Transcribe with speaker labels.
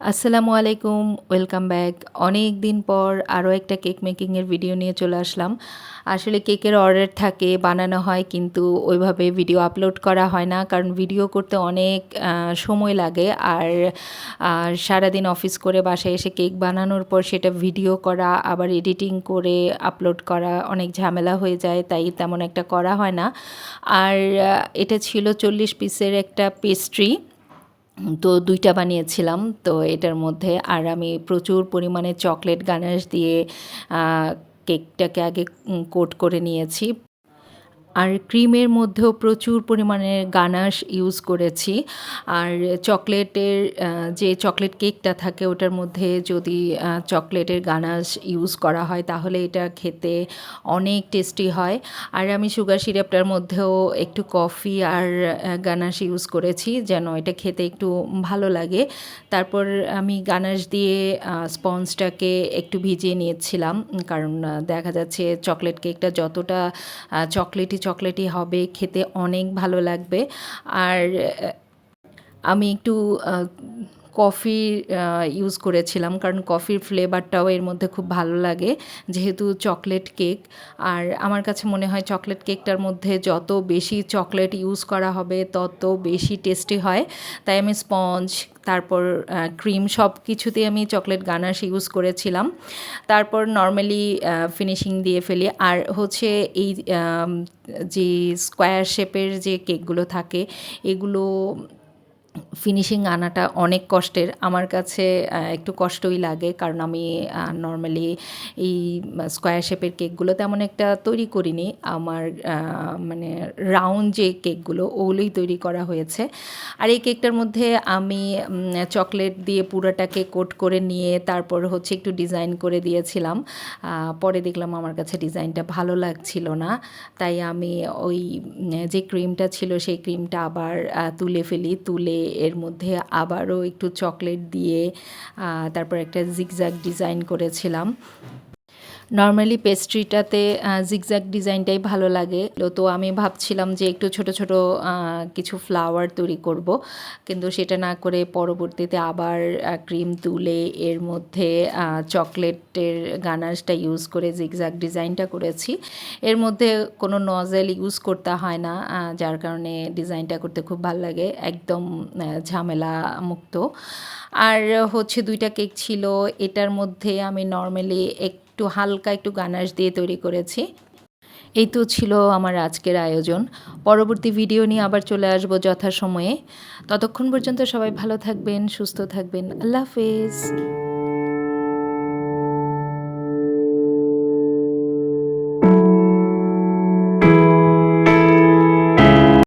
Speaker 1: আসসালামু আলাইকুম, welcome back. অনেক দিন পর আরও একটা কেক মেকিংয়ের ভিডিও নিয়ে চলে আসলাম। আসলে কেকের অর্ডার থাকে, বানানো হয়, কিন্তু ওইভাবে ভিডিও আপলোড করা হয় না, কারণ ভিডিও করতে অনেক সময় লাগে। আর সারাদিন অফিস করে বাসায় এসে কেক বানানোর পর সেটা ভিডিও করা, আবার এডিটিং করে আপলোড করা অনেক ঝামেলা হয়ে যায়, তাই তেমন একটা করা হয় না। আর এটা ছিল চল্লিশ পিসের একটা পেস্ট্রি। তো দুইটা বানিয়েছিলাম। তো এটার মধ্যে আর আমি প্রচুর পরিমাণে চকলেট গানাশ দিয়ে কেকটাকে আগে কোট করে নিয়েছি। আর ক্রিমের মধ্যেও প্রচুর পরিমাণে গানাশ ইউজ করেছি। আর চকলেটের যে চকলেট কেকটা থাকে ওটার মধ্যে যদি চকলেটের গানাশ ইউজ করা হয় তাহলে এটা খেতে অনেক টেস্টি হয়। আর আমি সুগার সিরাপটার মধ্যেও একটু কফি আর গানাশ ইউজ করেছি যেন এটা খেতে একটু ভালো লাগে। তারপর আমি গানাশ দিয়ে স্পঞ্জটাকে একটু ভিজিয়ে নিয়েছিলাম। কারণ দেখা যাচ্ছে চকলেট কেকটা যতটা চকলেটি চকলেটি হবে খেতে অনেক ভালো লাগবে। আর আমি একটু কফি ইউজ করেছিলাম। কারণ কফির ফ্লেভারটাও এর মধ্যে খুব ভালো লাগে, যেহেতু চকলেট কেক আর আমার কাছে মনে হয় চকলেট কেকটার মধ্যে যত বেশি চকলেট ইউজ করা হবে, তত বেশি টেস্টি হয়। তাই আমি স্পঞ্জ তারপর ক্রিম সব কিছুতেই আমি চকলেট গানাশ ইউজ করেছিলাম। তারপর নর্মালি ফিনিশিং দিয়ে ফেলি। আর হচ্ছে এই যে স্কোয়ার শেপের যে কেকগুলো থাকে, এগুলো ফিনিশিং আনাটা অনেক কষ্টের। আমার কাছে একটু কষ্টই লাগে কারণ আমি নর্মালি এই স্কোয়ার শেপের কেকগুলো তেমন একটা তৈরি করিনি। আমার মানে রাউন্ড যে কেকগুলো ওগুলোই তৈরি করা হয়েছে। আর এই কেকটার মধ্যে আমি চকলেট দিয়ে পুরোটাকে কোট করে নিয়ে তারপর হচ্ছে একটু ডিজাইন করে দিয়েছিলাম। পরে দেখলাম আমার কাছে ডিজাইনটা ভালো লাগছিল না। তাই আমি ওই যে ক্রিমটা ছিল সেই ক্রিমটা আবার তুলে ফেলি। তুলে এর মধ্যে আবারও একটু চকলেট দিয়ে তারপর একটা জিগজ্যাগ ডিজাইন করেছিলাম। নর্মালি পেস্ট্রিটাতে জিগজ্যাগ ডিজাইনটাই ভালো লাগে। তো আমি ভাবছিলাম যে একটু ছোট ছোট কিছু ফ্লাওয়ার তৈরি করব। কিন্তু সেটা না করে পরবর্তীতে আবার ক্রিম তুলে এর মধ্যে চকলেটের গানাশটা ইউজ করে জিগজ্যাগ ডিজাইনটা করেছি। এর মধ্যে কোনো নজেল ইউজ করতে হয় না যার কারণে ডিজাইনটা করতে খুব ভালো লাগে, একদম ঝামেলা মুক্ত। আর হচ্ছে দুইটা কেক ছিল, এটার মধ্যে আমি নর্মালি একটু হালকা একটু গানাশ দিয়ে তৈরি করেছি। এই তো ছিল আমার আজকের আয়োজন। পরবর্তী ভিডিও নিয়ে আবার চলে আসব যথাসময়ে। ততক্ষণ পর্যন্ত সবাই ভালো থাকবেন, সুস্থ থাকবেন। আল্লাহ হাফেজ।